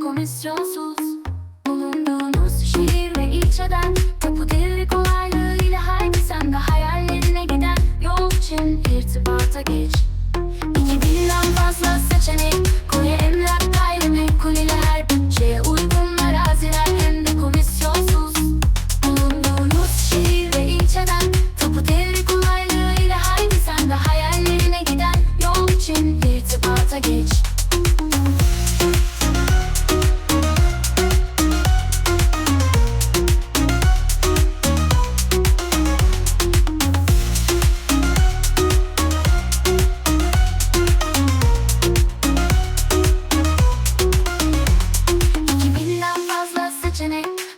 komisyonsuz. Bulunduğunuz şehir ve ilçeden Tapu devri kolaylığıyla haydi sen de hayallerine giden Yol için irtibata geç. 2000'den fazla seçenek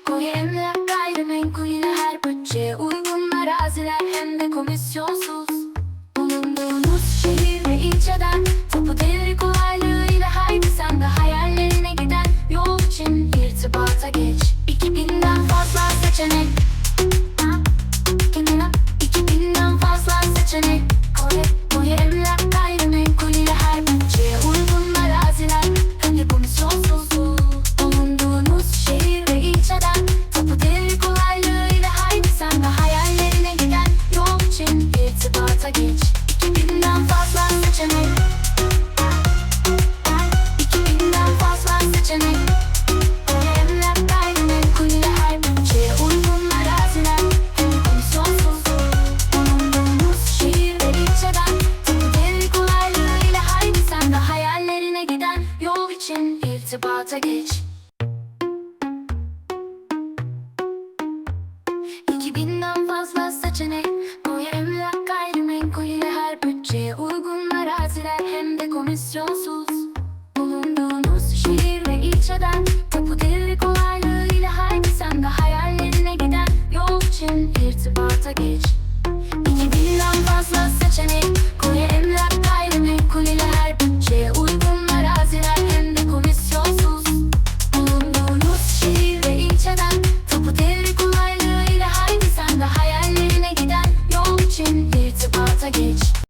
seçenek Koy emlak gayrimenkul ile her bütçeye uygun araziler hem de komisyonsuz irtibata geç. 2000'den fazla seçenek. Koy emlak gayrimenkul ile her bütçeye uygun araziler. Hem de komisyonsuz. Bulunduğunuz şehir ve ilçeden Tapu devri kolaylığıyla haydi sen de hayallerine giden Yol için irtibata geç. 2000'den fazla seçenek